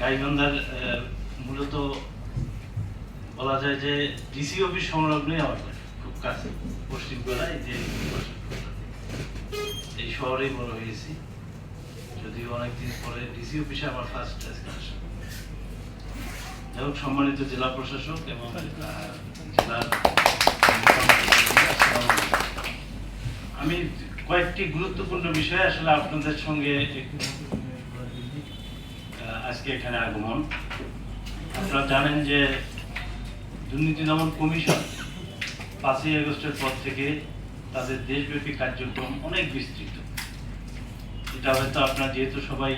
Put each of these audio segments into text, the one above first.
গাইবান্ধার মূলত বলা যায় যে ডিসি অফিস সংলগ্নই আমার খুব কাছে পশ্চিম গোড়ায় যে এই শহরেই বড় হয়েছি। যদিও অনেকদিন পরে ডিসি অফিসে আমার ফার্স্ট আজকে যাই হোক সম্মানিত জেলা প্রশাসক এবং জেলার আমি কয়েকটি গুরুত্বপূর্ণ বিষয়ে আসলে আপনাদের সঙ্গে একটু, আজকে এখানে আগমন। আপনারা জানেন যে দুর্নীতি দমন কমিশন পাঁচই আগস্টের পর থেকে তাদের দেশব্যাপী কার্যক্রম অনেক বিস্তৃত। এটা হয়তো আপনারা যেহেতু সবাই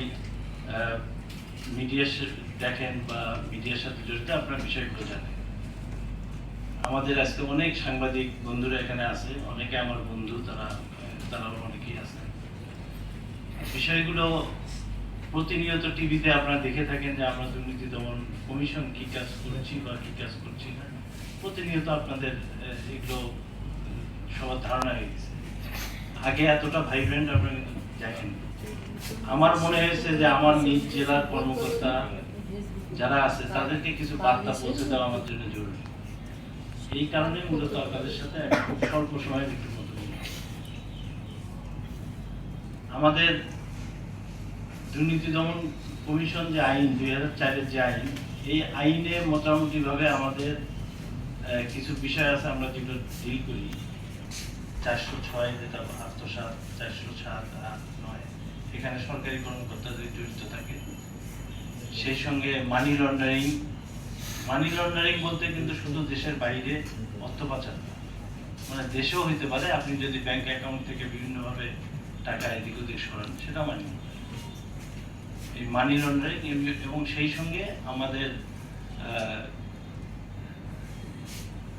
মিডিয়া দেখেন বা মিডিয়ার সাথে জড়িত, আপনার বিষয়গুলো জানেন। আমাদের আজকে অনেক সাংবাদিক বন্ধুরা এখানে আছে। অনেকে আমার বন্ধু, তারা, তারাও অনেকেই আছে। বিষয়গুলো প্রতিনিয়ত টিভিতে আপনারা দেখে থাকেন যে আমরা দুর্নীতি দমন কমিশন কি কাজ করছি বা কি কাজ করছি না। প্রতিনিয়ত আপনাদের এগুলো সবার ধারণা হয়ে গেছে। আগে এতটা ভাইব্রেন্ট আপনারা কিন্তু দেখেন আমার মনে হয়েছে যে আমার নিজ জেলার কর্মকর্তা যারা আছে, তাদেরকে কিছু বার্তা পৌঁছে দেওয়া আমার জন্য জরুরি। এই কারণে মূলত আপনাদের সাথে স্বল্প সময়ের একটু আমাদের দুর্নীতি দমন কমিশন যে আইন, দুই হাজার চারের যে আইন, এই আইনে মোটামুটি ভাবে আমাদের কিছু বিষয় আছে আমরা যেগুলো ডিল করি। চারশো ছয় যেটা আত্মসাত চারশো সাত, আট, নয়, এখানে সরকারি কর্মকর্তাদের জড়িত থাকে, সেই সঙ্গে মানি লন্ডারিং মানি লন্ডারিং বলতে কিন্তু শুধু দেশের বাইরে অর্থ পাচার মানে দেশেও হইতে পারে, আপনি যদি ব্যাংক অ্যাকাউন্ট থেকে বিভিন্নভাবে টাকা এদিক ওদিক সরান সেটা মানি। এই মানি লন্ডারিং এবং সেই সঙ্গে আমাদের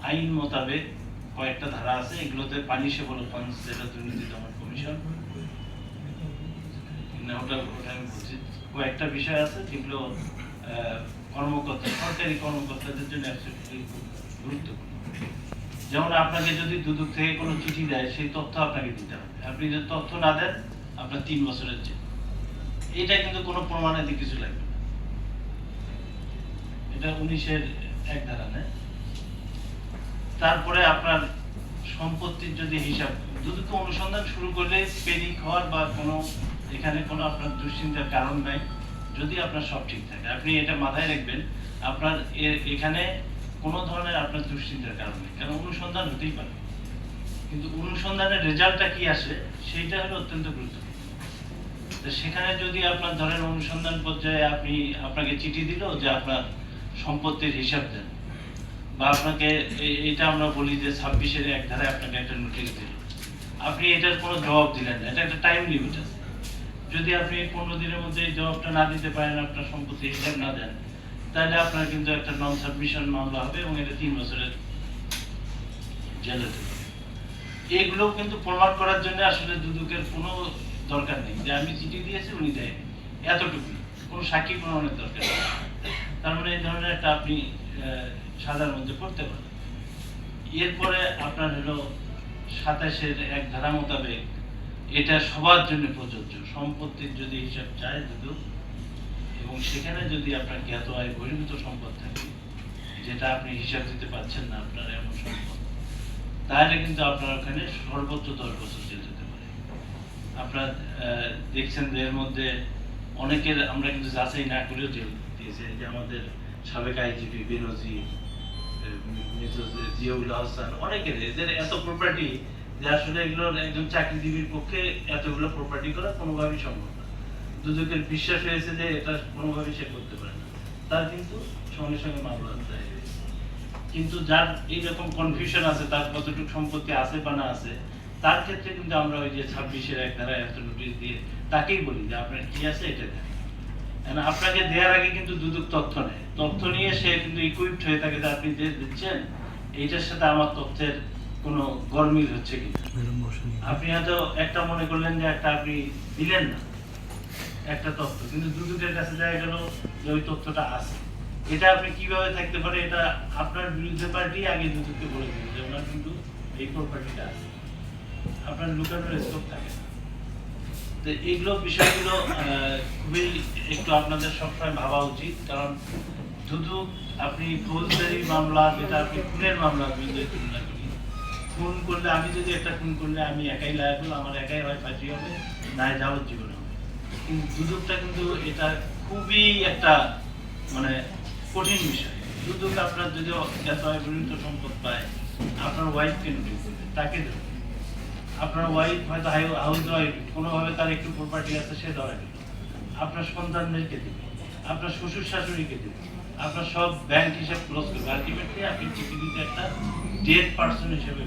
আইন মোতাবেক কয়েকটা ধারা আছে। এগুলোতে পানি সেবন যেটা দুর্নীতি দমন কমিশন কয়েকটা বিষয় আছে যেগুলো কর্মকর্তা, সরকারি কর্মকর্তাদের জন্য গুরুত্বপূর্ণ। যেমন আপনাকে যদি দুদক থেকে কোনো চিঠি দেয়, সেই তথ্য আপনাকে দিতে হবে। আপনি যদি তথ্য না দেন, আপনার তিন বছরের জেল। এটা কিন্তু কোনো প্রমাণাদি কিছু লাগবে না। এটা উনিশের এক ধারা নেয় তারপরে আপনার সম্পত্তির যদি হিসাব দুদক অনুসন্ধান শুরু করলে পেনিক হওয়ার বা কোনো, এখানে কোনো আপনার দুশ্চিন্তার কারণ নাই, যদি আপনার সব ঠিক থাকে। আপনি এটা মাথায় রাখবেন, আপনার এখানে কোনো ধরনের আপনার দুশ্চিন্তার কারণ নেই, কারণ অনুসন্ধান হতেই পারে। কিন্তু অনুসন্ধানের রেজাল্টটা কি আসে, সেইটা হলো অত্যন্ত গুরুত্বপূর্ণ। সেখানে যদি আপনার ধরেন অনুসন্ধান পর্যায়ে আপনি আপনাকে চিঠি দিল যে আপনার সম্পত্তির হিসাব দেন, বা আপনাকে এটা আমরা বলি যে ছাব্বিশের এক ধারে আপনাকে একটা নোটিশ দিল। আপনি এটার কোনো জবাব দিলেন না, এটা একটা টাইম লিমিট আছে। যদি আপনি পনেরো দিনের মধ্যে এই জবাবটা না দিতে পারেন, আপনার সম্পত্তি হিসাব না দেন, তাহলে আপনার কিন্তু একটা নন সাবমিশন মামলা হবে এবং এটা তিন বছরের জেল এগুলো কিন্তু প্রমাণ করার জন্য আসলে দুদকের কোনো দরকার নেই। যে আমি চিঠি দিয়েছি, উনি দেয়। এতটুকু কোনো সাক্ষী প্রমাণের দরকার নেই। তার মানে এই ধরনের একটা আপনি সাজার মধ্যে করতে পারেন। এরপরে আপনার হলো সাতাশের এক ধারা মোতাবেক এটা সবার জন্য প্রযোজ্য। সম্পত্তির যদি হিসাব চায় দুদক এবং সেখানে যদি আপনার জ্ঞাত আয় বহির্ভূত সম্পদ থাকে, যেটা আপনি হিসাব দিতে পারছেন না আপনার এমন সম্পদ, তাহলে কিন্তু আপনার ওখানে সর্বোচ্চ দশ বছর পারে আপনার দেখছেন যে এর মধ্যে অনেকের আমরা কিন্তু যাচাই না করেও জেল দিয়েছে। যে আমাদের সাবেক আইজিপি মির্জা জিয়াউল হাসান অনেকের এদের এত প্রপার্টি যে আসলে এগুলোর একজন চাকরিজীবীর পক্ষে এতগুলো প্রপার্টি করা কোনোভাবেই সম্ভব না। দুদকের বিশ্বাস হয়েছে যে এটা কোনোভাবেই সে করতে পারে না। তার কিন্তু সঙ্গে সঙ্গে মামলা দায়ের কিন্তু যার এইরকম কনফিউশন আছে, তার কতটুকু সম্পত্তি আছে বা না আছে তার ক্ষেত্রে কিন্তু আমরা ওই যে ছাব্বিশের এক ধারায় একটা নোটিশ দিয়ে তাকেই বলি যে আপনার কি আছে এটা দেন। আপনাকে দেওয়ার আগে কিন্তু দুদক তথ্য নেয়। তথ্য নিয়ে সে কিন্তু ইকুইপড হয়ে থাকে যে আপনি যে দিচ্ছেন এইটার সাথে আমার তথ্যের কোনো গরমিল হচ্ছে কি আপনি হয়তো একটা মনে করলেন যে একটা আপনি দিলেন না একটা তথ্য কিন্তু দুদকের কাছে দেখা গেল যে ওই তথ্যটা আছে। এটা আপনি কীভাবে থাকতে পারে এটা আপনার বিরুদ্ধে পার্টি আগে দুদককে বলে দিবে যে ওনার কিন্তু এই প্রপার্টিটা আছে। আপনার লুকানোর স্কোপ থাকে। তো এগুলো বিষয়গুলো খুবই একটু আপনাদের সবসময় ভাবা উচিত। কারণ শুধু আপনি ফৌজদারি মামলা, যেটা আপনি খুনের মামলা যদি তুলনা করি খুন করলে আমি যদি একটা খুন করলে আমি একাই লায়াবল আমার একাই হয় ফাঁসি হবে না যাবজ্জীবন হবে। কিন্তু দুদকটা কিন্তু এটা খুবই একটা মানে কঠিন বিষয়। দুদক আপনার যদি এত অপরিণত সম্পদ পায়, আপনার ওয়াইফ কেন দেবে, তাকে দেবে আপনার ওয়াইফ হয়তো হাউস ওয়াইফ কোনোভাবে তার একটু প্রপার্টি আছে, সে ধরে দিল। আপনার সন্তানদেরকে দিবে আপনার শ্বশুর শাশুড়িকে দিবে আপনার সব ব্যাংক হিসাব ক্লোজ করবে। আলটিমেটলি আপনি পৃথিবীতে একটা ডেড পার্সন হিসেবে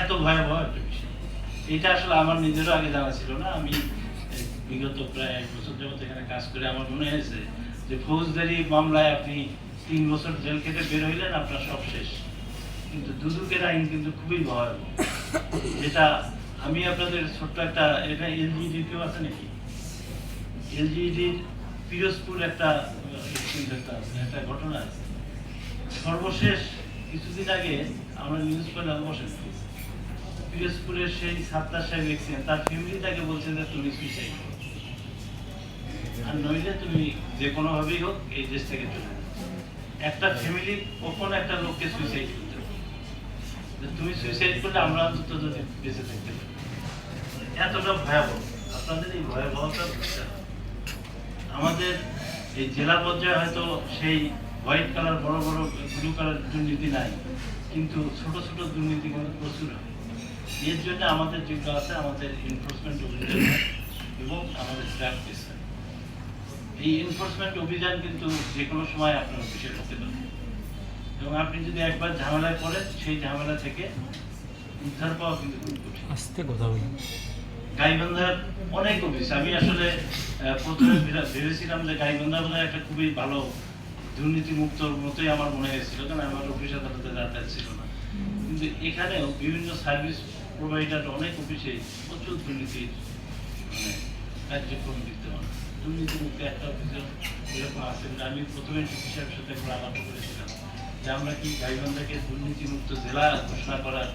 এত ভয়াবহ একটা বিষয়। এটা আসলে আমার নিজেরও আগে জানা ছিল না। আমি বিগত প্রায় এক বছর যাবত এখানে কাজ করে আমার মনে হয়েছে যে, ফৌজদারি মামলায় আপনি তিন বছর জেল খেটে বের হইলেন, আপনার সব শেষ। কিন্তু দুদুকের আইন কিন্তু খুবই ভয়াবহ। যেটা আমি আপনাদের ছোট্ট একটা, এটা এলজিডি কেউ আছে নাকি? এলজিডির পিরোজপুর একটা একটা ঘটনা আছে। সর্বশেষ কিছুদিন আগে আমরা নিউজ পেলাম, বসেন। পিরোজপুরের সেই সাত্তার সাহেব এক্সিডেন্ট তার ফ্যামিলি তাকে বলছে যে তুমি সুইসাইড আর নইলে তুমি যে কোনো ভাবেই হোক এই দেশ থেকে চলে একটা ফ্যামিলি কখন একটা লোককে সুইসাইড তুমি সুইসাইড করলে আমরা অন্তত যদি বেঁচে থাকতে এতটা ভয়াবহ। আপনাদের এই আমাদের এই জেলা পর্যায়ে হয়তো সেই হোয়াইট কালার বড় বড় ব্লু কালার দুর্নীতি নাই, কিন্তু ছোট ছোট দুর্নীতি কিন্তু প্রচুর হয়। এর জন্য আমাদের যেগুলো আছে, আমাদের এনফোর্সমেন্ট অভিযান এবং আমাদের এই এনফোর্সমেন্ট অভিযান কিন্তু যে কোনো সময় আপনার অফিসে হতে পারে এবং আপনি যদি একবার ঝামেলায় পড়েন সেই ঝামেলা থেকে উদ্ধার পাওয়া কিন্তু আস্তে কথা বলি গাইবান্ধার অনেক অফিস। আমি আসলে প্রথমে ভেবেছিলাম যে গাইবান্ধা বোধহয় একটা খুবই ভালো দুর্নীতি মুক্তর মতোই আমার মনে হয়েছিল কারণ আমার অফিস আদালতে যাতায়াত ছিল না। কিন্তু এখানেও বিভিন্ন সার্ভিস প্রোভাইডার অনেক অফিসে প্রচুর দুর্নীতির মানে কার্যক্রম বিদ্যমান। দুর্নীতি মুক্ত একটা অফিসে এরকম আছে আমি প্রথমে ডিসি সাহেবের সাথে একবার আলাপ করেছিলাম। যে আমরা কি গাইবান্ধাকে দুর্নীতি মুক্ত জেলা ঘোষণা করার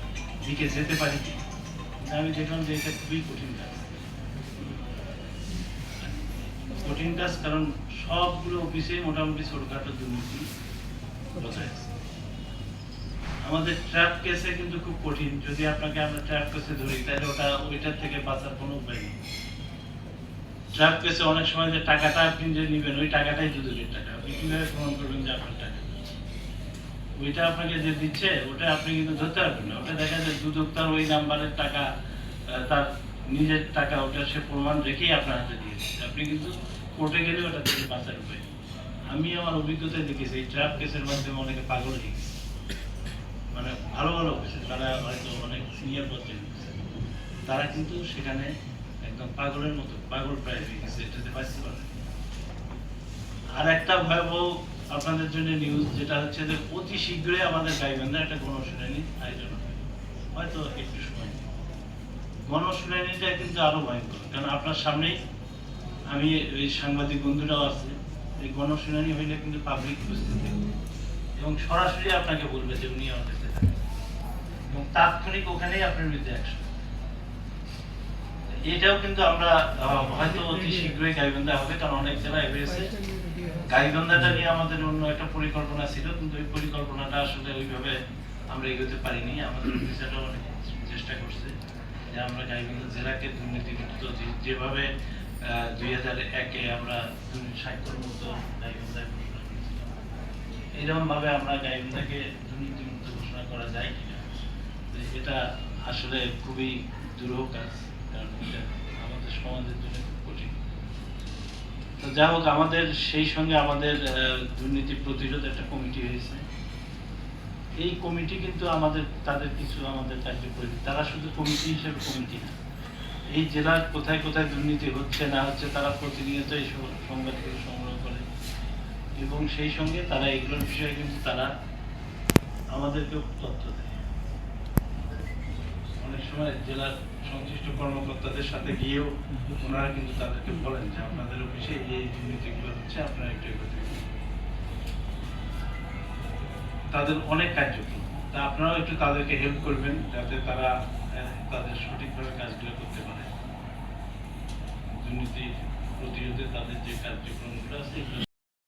দিকে যেতে পারি কি? আমি দেখলাম যে এটা খুবই কঠিন কাজ। কঠিন কাজ কারণ সবগুলো অফিসে মোটামুটি ছোটখাটো দুর্নীতি আমাদের ট্র্যাপ কেসে কিন্তু খুব কঠিন। যদি আপনাকে আমরা ট্র্যাপ কেসে ধরি, তাহলে ওটা, ওইটার থেকে বাঁচার কোনো উপায় নেই। ট্র্যাপ কেসে অনেক সময় যে টাকাটা আপনি যে নেবেন, ওই টাকাটাই দুদকের টাকা। আপনি কীভাবে প্রমাণ করবেন যে আপনার টাকা? ওইটা আপনাকে যে দিচ্ছে, ওটা আপনি কিন্তু ধরতে পারবেন না ওটা দেখা যায় দুদক তার ওই নাম্বারের টাকা তার নিজের টাকা, ওটা সে প্রমাণ রেখেই আপনার হাতে দিয়ে দিচ্ছে আপনি কিন্তু কোর্টে গেলে ওটা থেকে বাঁচার উপায় আমি আমার অভিজ্ঞতায় দেখেছি, এই ট্র্যাপ কেসের মাধ্যমে অনেকে পাগল হয়ে গেছে মানে ভালো ভালো অফিসে তারা হয়তো অনেক সিনিয়র গেছে। তারা কিন্তু সেখানে একদম পাগলের মতো, পাগল প্রায় হয়ে গেছে, এটাতে বাঁচতে পারে। আর একটা ভয়াবহ আপনাদের জন্য নিউজ যেটা হচ্ছে যে অতি শীঘ্রই আমাদের গাইবান্ধা একটা গণশুনানি আয়োজন হবে। হয়তো একটু সময়। গণশুনানিটা কিন্তু আরও ভয়ঙ্কর, কারণ আপনার সামনেই আমি এই সাংবাদিক বন্ধুরাও আছে, এই গণশুনানি হইলে কিন্তু পাবলিক উপস্থিত। থাকবে এবং সরাসরি আপনাকে বলবে যে উনি আমার কাছে এবং তাৎক্ষণিক ওখানেই আপনার বিরুদ্ধে অ্যাকশন এটাও কিন্তু আমরা হয়তো অতি শীঘ্রই গাইবান্ধা হবে, কারণ অনেক জেলায় হয়েছে। গাইবান্ধাটা নিয়ে আমাদের অন্য একটা পরিকল্পনা ছিল, কিন্তু ওই পরিকল্পনাটা আসলে ওইভাবে আমরা এগোতে পারিনি। আমাদের অফিসাররা অনেক চেষ্টা করছে যে আমরা গাইবান্ধা জেলাকে দুর্নীতিমুক্ত যেভাবে দুই হাজার একে আমরা স্বাক্ষর মতো গাইবান্ধায় ঘোষণা করেছিলাম এরকম ভাবে আমরা গাইবান্ধাকে দুর্নীতিমুক্ত ঘোষণা করা যায় কিনা এটা আসলে খুবই দুরূহ কাজ, কারণ এটা আমাদের সমাজের জন্য তো যা হোক, আমাদের সেই সঙ্গে আমাদের দুর্নীতি প্রতিরোধ একটা কমিটি হয়েছে। এই কমিটি কিন্তু আমাদের, তাদের কিছু আমাদের কার্যকরী তারা শুধু কমিটি হিসেবে কমিটি না। এই জেলার কোথায় কোথায় দুর্নীতি হচ্ছে না হচ্ছে, তারা প্রতিনিয়ত এই সংবাদ থেকে সংগ্রহ করে। এবং সেই সঙ্গে তারা এগুলোর বিষয়ে কিন্তু তারা আমাদেরকেও তথ্য দেয়। সময় জেলার সংশ্লিষ্ট কর্মকর্তাদের সাথে গিয়েও ওনারা কিন্তু তাদেরকে বলেন যে আপনাদের অফিসে এই দুর্নীতিগুলো হচ্ছে আপনারা একটু এগোতে তাদের অনেক কার্যক্রম। তা আপনারাও একটু তাদেরকে হেল্প করবেন যাতে তারা তাদের সঠিকভাবে কাজগুলো করতে পারে। দুর্নীতি প্রতিরোধে তাদের যে কার্যক্রমগুলো আছে